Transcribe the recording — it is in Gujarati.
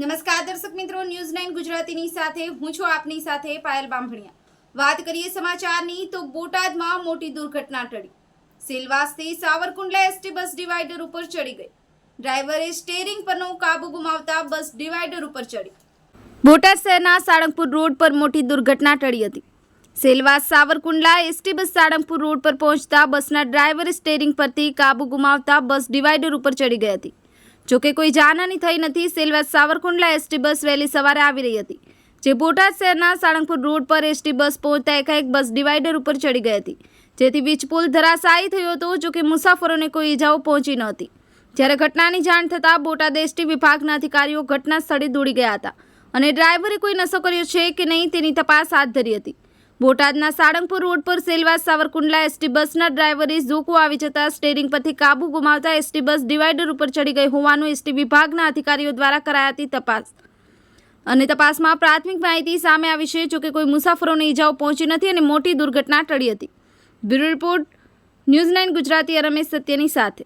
નમસ્કાર દર્શક મિત્રો ન્યૂઝ નાઇન ગુજરાતીની સાથે હું છું આપની સાથે પાયલ બાંભણિયા વાત કરીએ સમાચારની તો બોટાદમાં મોટી દુર્ઘટના ટળી. સેલવાસથી સાવરકુંડલા એસટી બસ ડિવાઈડર ઉપર ચડી ગઈ. ડ્રાઈવરે સ્ટેરિંગ પરનો કાબુ ગુમાવતા બસ ડિવાઈડર ઉપર ચડી. બોટાદ શહેરના સાળંગપુર રોડ પર મોટી દુર્ઘટના ટળી હતી. Silvassa Savarkundla ST bus Salangpur road પર પહોંચતા બસના ડ્રાઈવરે સ્ટેરિંગ પરથી કાબુ ગુમાવતા બસ ડિવાઈડર ઉપર ચડી ગઈ હતી. જોકે કોઈ જાનહાની થઈ નથી, સેલવાસ સાવરકુંડલા એસટી બસ વહેલી સવારે આવી રહી હતી, જે બોટાદ શહેરના સાળંગપુર રોડ પર એસટી બસ પહોંચતા એકાએક બસ ડિવાઈડર ઉપર ચડી ગઈ હતી, જેથી વીજપુલ ધરાશાયી થયો હતો, જોકે મુસાફરોને કોઈ ઈજાઓ પહોંચી ન હતી. જ્યારે ઘટનાની જાણ થતાં બોટાદ એસટી વિભાગના અધિકારીઓ ઘટના સ્થળે દોડી ગયા હતા અને ડ્રાઈવરે કોઈ નશો કર્યો છે કે નહીં તેની તપાસ હાથ ધરી હતી. બોટાદના સાળંગપુર રોડ પર સેલવા સાવરકુંડલા એસટી બસના ડ્રાઈવરે ઝોકો આવી જતા સ્ટેરિંગ પરથી કાબુ ગુમાવતા એસટી બસ ડિવાઈડર ઉપર ચડી ગઈ હોવાનું એસટી વિભાગના અધિકારીઓ દ્વારા કરાયાતી તપાસ. અને તપાસમાં પ્રાથમિક માહિતી સામે આવી છે જોકે કોઈ મુસાફરોને ઈજાઓ પહોંચી નથી અને મોટી દુર્ઘટના ટળી હતી. Bureau report, news nine Gujarati, Ramesh સત્યની સાથે.